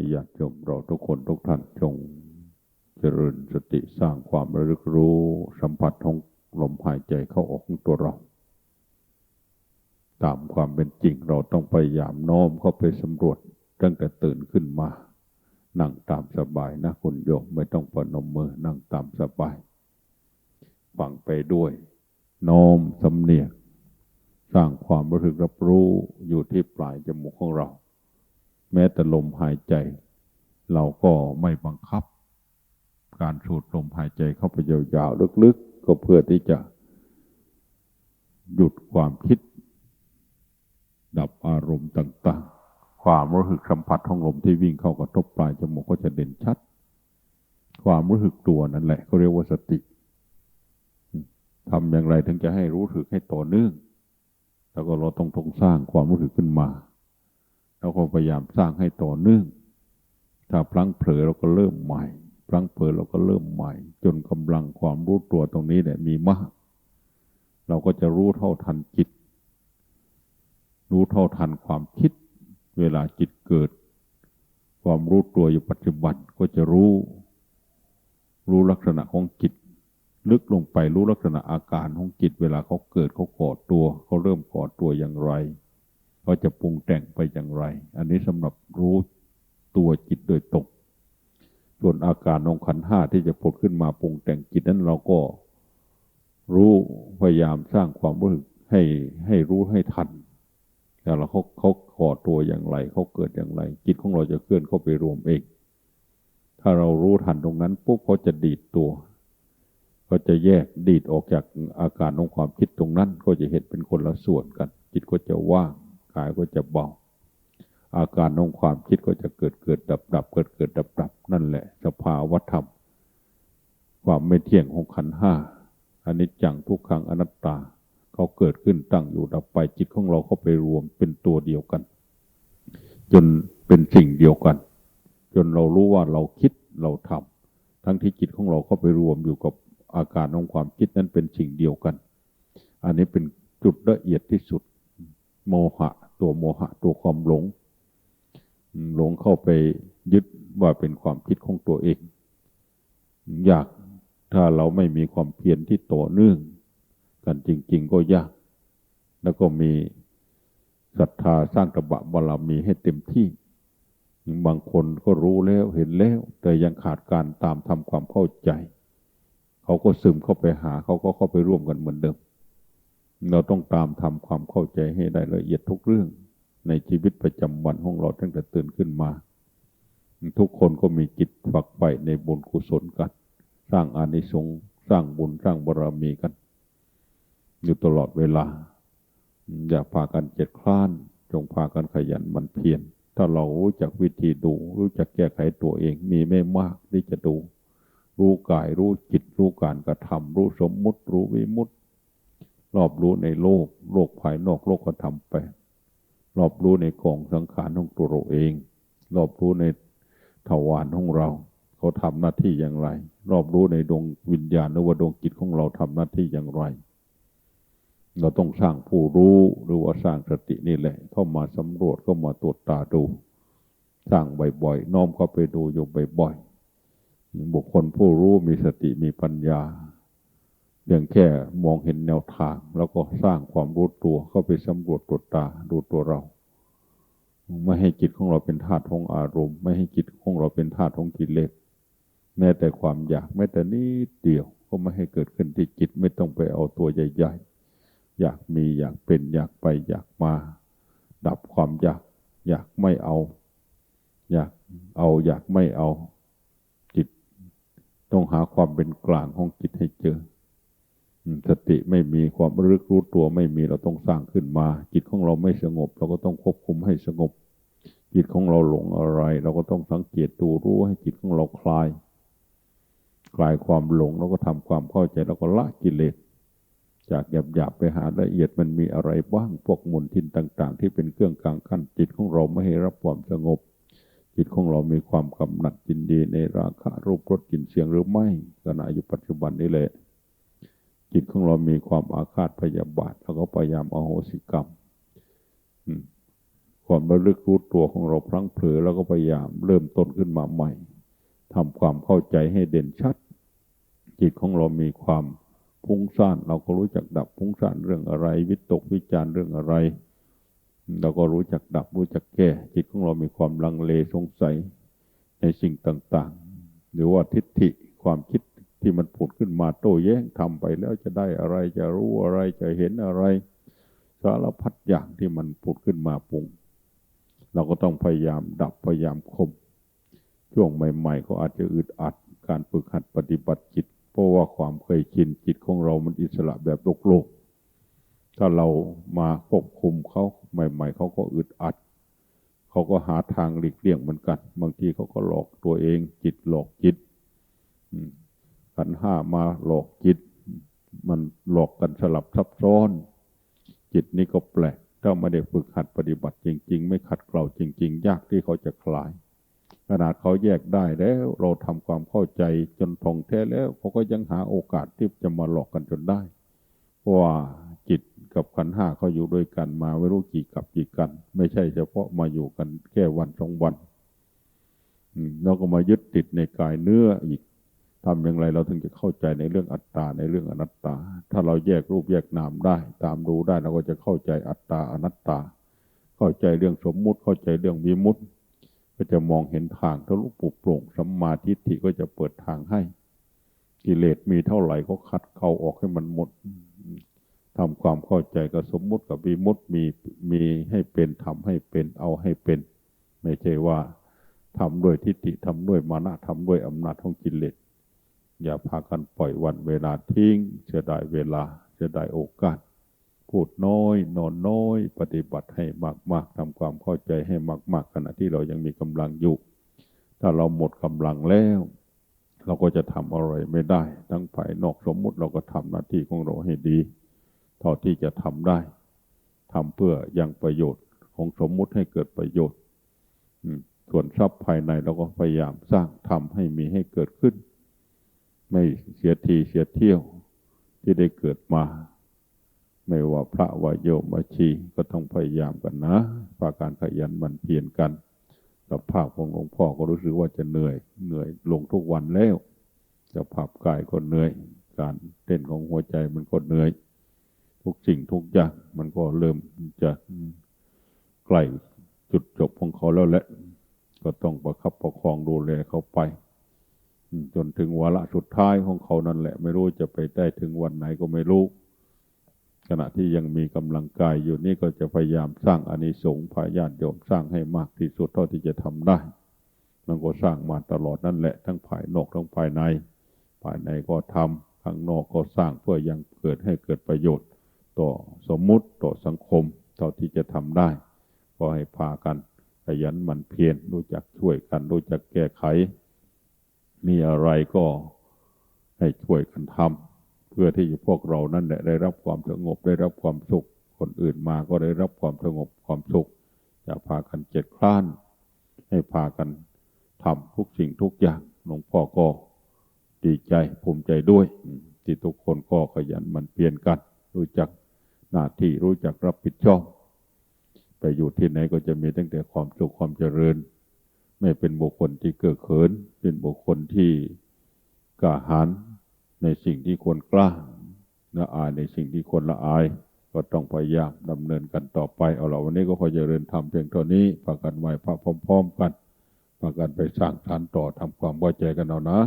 ให้ญาติโยมเราทุกคนทุกท่านจง เจริญสติสร้างความระลึกรู้สัมผัสของลมหายใจเข้าออกของตัวเรา ตามความเป็นจริงเราต้องพยายามน้อมเข้าไปสำรวจตั้งแต่ตื่นขึ้นมา นั่งตามสบายนะคุณโยมไม่ต้องปนมมือนั่งตามสบายฟังไปด้วยน้อมสำเนียก สร้างความรู้สึกรับรู้อยู่ที่ปลายจมูกของเรา แม้แต่ลมหายใจ เราก็ไม่บังคับ การสูดลมหายใจเข้าไปยาวๆลึกๆ ก็เพื่อที่จะ หยุดความคิด ดับอารมณ์ต่างๆ ความรู้สึกสัมผัสของลมที่วิ่งเข้ากระทบปลายจมูกก็จะเด่นชัด ความรู้สึกตัวนั่นแหละเขาเรียกว่าสติทำอย่างไรถึงจะให้รู้สึกให้ต่อเนื่อง แล้วก็เราต้องทงสร้างความรู้สึกขึ้นมา แล้วก็พยายามสร้างให้ต่อเนื่อง ถ้าพลั้งเผลอเราก็เริ่มใหม่ พลั้งเผลอเราก็เริ่มใหม่ จนกำลังความรู้ตัวตรงนี้เนี่ยมีมาก เราก็จะรู้เท่าทันจิต รู้เท่าทันความคิด เวลาจิตเกิด ความรู้ตัวอยู่ปัจจุบันก็จะรู้ รู้ลักษณะของจิต ลึกลงไปรู้ลักษณะอาการของจิต เวลาเขาเกิดเขาก่อตัวเขาเริ่มก่อตัวอย่างไร เขาจะปรุงแต่งไปอย่างไร อันนี้สำหรับรู้ตัวจิตโดยตรงส่วนอาการของขันห้าที่จะผุดขึ้นมาปรุงแต่งจิตนั้นเราก็รู้พยายามสร้างความรู้สึกให้ให้รู้ให้ทันแต่เราเขาเขาก่อตัวอย่างไรเขาเกิดอย่างไร จิตของเราจะเคลื่อนเข้าไปรวมเอง ถ้าเรารู้ทันตรงนั้นปุ๊บเขาจะดีดตัว ก็จะแยกดีดออกจากอาการของความคิดตรงนั้น ก็จะเห็นเป็นคนละส่วนกัน จิตก็จะว่าง กายก็จะเบาอาการของความคิดก็จะเกิดเกิดดับดับเกิดเกิดดับดับนั่นแหละ สภาวธรรม ความไม่เที่ยงของขันห้าอันนี้จังทุกขังอนัตตา เขาเกิดขึ้นตั้งอยู่ดับไปจิตของเราเข้าไปรวมเป็นตัวเดียวกัน จนเป็นสิ่งเดียวกัน จนเรารู้ว่าเราคิดเราทำทั้งที่จิตของเราเข้าไปรวมอยู่กับอาการของความคิดนั้นเป็นสิ่งเดียวกัน อันนี้เป็นจุดละเอียดที่สุด โมหะ ตัวโมหะ ตัวความหลง หลงเข้าไปยึดว่าเป็นความคิดของตัวเอง ยากถ้าเราไม่มีความเพียรที่ต่อเนื่อง กันจริง ๆ ก็ยาก แล้วก็มีศรัทธาสร้างกระบะบารมีให้เต็มที่ บางคนก็รู้แล้วเห็นแล้ว แต่ยังขาดการตามทำความเข้าใจ เขาก็ซึมเข้าไปหา เขาก็เข้าไปร่วมกันเหมือนเดิม เราต้องตามทำความเข้าใจให้ได้ละเอียดทุกเรื่องในชีวิตประจำวันของเราตั้งแต่ตื่นขึ้นมา ทุกคนก็มีจิตฝักใฝ่ในบุญกุศลกัน สร้างอานิสงส์สร้างบุญสร้างบารรมีกัน อยู่ตลอดเวลา อย่าพากันเจ็ดคลาน จงพากันขยันมันเพียรถ้าเรารู้จักวิธีดู รู้จักแก้ไขตัวเองมีไม่มากที่จะดู รู้กายรู้จิตรู้การกระทำรู้สมมุติ รู้วิมุตติ รอบรู้ในโลก โลกภายนอกโลกก็ทำไป รอบรู้ในกองสังขารของตัวเราเอง รอบรู้ในทวารของเรา เขาทำหน้าที่อย่างไร รอบรู้ในดวงวิญญาณหรือว่าดวงจิตของเราทำหน้าที่อย่างไร เราต้องสร้างผู้รู้หรือว่าสร้างสตินี่แหละ เข้ามาสำรวจเข้ามาตรวจตาดู สร้างบ่อยๆน้อมเข้าไปดูอยู่บ่อยๆบุคคลผู้รู้มีสติมีปัญญา เพียงแค่มองเห็นแนวทาง แล้วก็สร้างความรู้ตัวเข้าไปสำรวจตรวจตาดูตัวเรา ไม่ให้จิตของเราเป็นธาตุของอารมณ์ ไม่ให้จิตของเราเป็นธาตุของกิเลสแม้แต่ความอยากแม้แต่นิดเดียวก็ไม่ให้เกิดขึ้นที่จิตไม่ต้องไปเอาตัวใหญ่ๆอยากมีอยากเป็นอยากไปอยากมา ดับความอยากอยากไม่เอา อยากเอาอยากไม่เอา จิต ต้องหาความเป็นกลางของจิตให้เจอ สติไม่มีความรึกรู้ตัวไม่มีเราต้องสร้างขึ้นมา จิตของเราไม่สงบ เราก็ต้องควบคุมให้สงบ จิตของเราหลงอะไร เราก็ต้องสังเกตตัวรู้ให้จิตของเราคลาย คลายความหลง แล้วก็ทำความเข้าใจแล้วก็ละกิเลสจากหยาบหยาบไปหาละเอียดมันมีอะไรบ้างพวกมลทินต่าง ๆ ที่เป็นเครื่องกลางขั้นจิตของเราไม่ให้รับความสงบ จิตของเรามีความกำหนัดยินดีในราคะรูปรสกลิ่นเสียงหรือไม่ขณะอยู่ปัจจุบันนี้แหละ จิตของเรามีความอาฆาตพยาบาทแล้วก็พยายามอโหสิกรรมความระลึกรู้ตัวของเราพลั้งเผลอแล้วก็พยายามเริ่มต้นขึ้นมาใหม่ทำความเข้าใจให้เด่นชัด จิตของเรามีความพุ่งซ่านเราก็รู้จักดับพุ่งซ่านเรื่องอะไร วิตกวิจารเรื่องอะไร เราก็รู้จักดับรู้จักแก้ จิตของเรามีความลังเลสงสัยในสิ่งต่างๆ หรือว่าทิฏฐิความคิด ที่มันผุดขึ้นมาโต้แย้งทำไปแล้วจะได้อะไรจะรู้อะไรจะเห็นอะไร สารพัดอย่างที่มันผุดขึ้นมาปรุง เราก็ต้องพยายามดับพยายามคม ช่วงใหม่ๆก็อาจจะอึดอัดการฝึกหัดปฏิบัติจิต เพราะว่าความเคยชินจิตของเรามันอิสระแบบโลกโลกถ้าเรามาควบคุมเขาใหม่ ๆเขาก็อึดอัดเขาก็หาทางหลีกเลี่ยงเหมือนกัน บางทีเขาก็หลอกตัวเอง จิตหลอกจิต ขันห้ามาหลอกจิต มันหลอกกันสลับซับซ้อน จิตนี้ก็แปลกถ้าไม่ได้ฝึกหัดปฏิบัติจริง ๆ ไม่ขัดเกลาจริง ๆ ยากที่เขาจะคลาย ขนาดเขาแยกได้แล้ว เราทำความเข้าใจจนทองแท้แล้วเขาก็ยังหาโอกาสที่จะมาหลอกกันจนได้ เพราะว่าจิตกับขันห้าเขาอยู่ด้วยกันมาไม่รู้กี่กับกี่กัน ไม่ใช่เฉพาะมาอยู่กันแค่วันสองวันเราก็มายึดติดในกายเนื้ออีก ทำอย่างไรเราถึงจะเข้าใจในเรื่องอัตตาในเรื่องอนัตตา ถ้าเราแยกรูปแยกนามได้ ตามดูได้เราก็จะเข้าใจอัตตาอนัตตา เข้าใจเรื่องสมมุติ เข้าใจเรื่องวิมุติ ก็จะมองเห็นทางทะลุปุโปร่งสัมมาทิฏฐิก็จะเปิดทางให้ กิเลสมีเท่าไหร่ก็คัดเข้าออกให้มันหมดทำความเข้าใจกับสมมุติกับวิมุตติมีมีให้เป็นทำให้เป็นเอาให้เป็น ไม่ใช่ว่าทำด้วยทิฏฐิทำด้วยมานะทำด้วยอำนาจของกิเลส อย่าพากันปล่อยวันเวลาทิ้งเสียดายเวลาเสียดายโอกาส พูดน้อย นอนน้อย ปฏิบัติให้มาก ๆทำความเข้าใจให้มาก ๆ ขณะที่เรายังมีกำลังอยู่ ถ้าเราหมดกำลังแล้ว เราก็จะทำอะไรไม่ได้ ทั้งภายนอกสมมุติเราก็ทำหน้าที่ของเราให้ดีเท่าที่จะทำได้ทำเพื่อยังประโยชน์ของสมมุติให้เกิดประโยชน์ส่วนทรัพย์ภายในเราก็พยายามสร้างทำให้มีให้เกิดขึ้น ไม่เสียทีเสียเที่ยวที่ได้เกิดมา ไม่ว่าพระวายโยมชีก็ต้องพยายามกันนะฝากการขยันมันเพียรกันสภาพของหลวงพ่อก็รู้สึกว่าจะเหนื่อย เหนื่อยลงทุกวันแล้วจะภาพกายก็เหนื่อย การเต้นของหัวใจมันก็เหนื่อย ทุกสิ่งทุกอย่างมันก็เริ่มจะใกล้จุดจบของเขาแล้วแหละก็ต้องประคับประคองดูแลเขาไป จนถึงวาระสุดท้ายของเขานั่นแหละ ไม่รู้จะไปได้ถึงวันไหนก็ไม่รู้ ขณะที่ยังมีกำลังกายอยู่นี่ก็จะพยายามสร้างอานิสงส์พยานโยมสร้างให้มากที่สุดเท่าที่จะทำได้ มันก็สร้างมาตลอดนั่นแหละ ทั้งภายนอกทั้งภายใน ภายในก็ทำข้างนอกก็สร้างเพื่อยังเกิดให้เกิดประโยชน์ ต่อสมมุติต่อสังคมเท่าที่จะทำได้ ก็ให้พากันขยันหมั่นเพียรรู้จักช่วยกันรู้จักแก้ไข มีอะไรก็ให้ช่วยกันทำเพื่อที่พวกเรานั่นแหละได้รับความสงบได้รับความสุข คนอื่นมาก็ได้รับความสงบความสุขจะพากันเจ็ดคล้าน ให้พากันทำทุกสิ่งทุกอย่างหลวงพ่อก็ดีใจภูมิใจด้วย ที่ทุกคนก็ขยันมันเปลี่ยนกัน รู้จักหน้าที่รู้จักรับผิดชอบ ไปอยู่ที่ไหนก็จะมีตั้งแต่ความสุขความเจริญ ไม่เป็นบุคคลที่เกื้อเขิน เป็นบุคคลที่กล้าหาญในสิ่งที่ควรกล้าละอายในสิ่งที่ควรละอาย ก็ต้องพยายามดำเนินกันต่อไป เอาละวันนี้ก็ขอเจริญธรรมเพียงเท่านี้ฝากกันไว้พระพร้อม ๆ กันฝากกันไปสร้างฐานต่อทำความเข้าใจกันเอานะ